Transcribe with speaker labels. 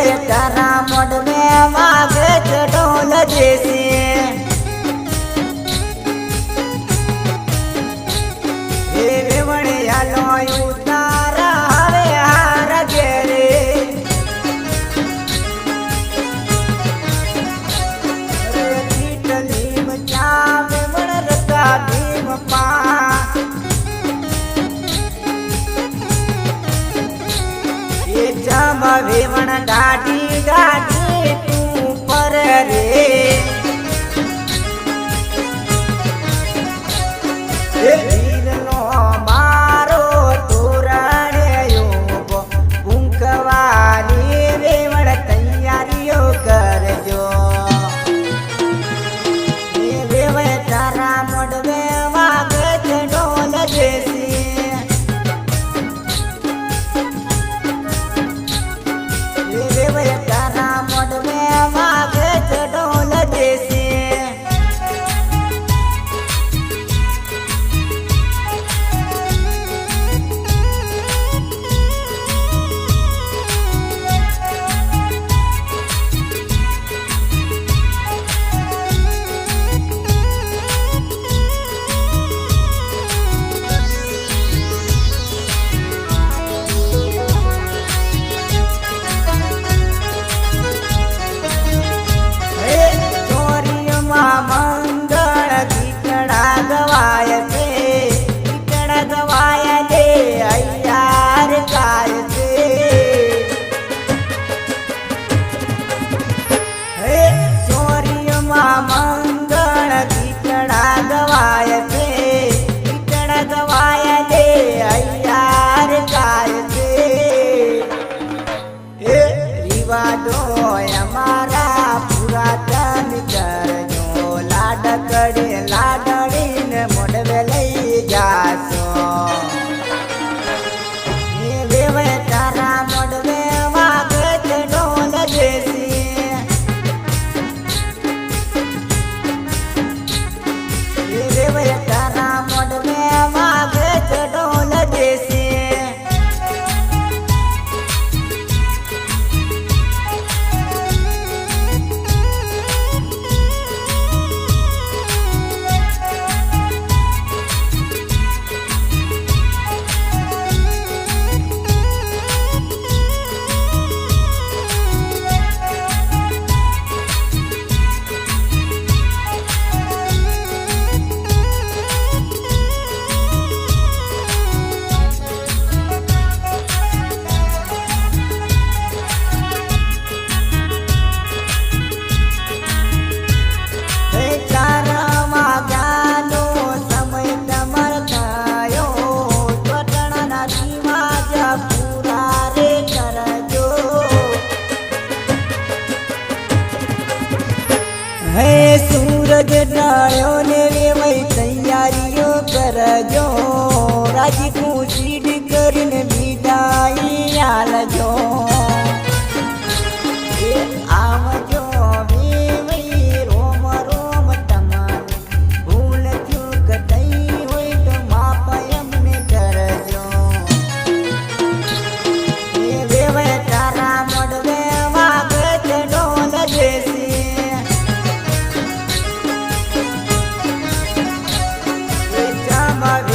Speaker 1: રે તારા મોઢ મેં હે સૂરજ ડાળ્યો ને વેવાય તૈયારીઓ કરજો. રાજી ખુશી કરીને my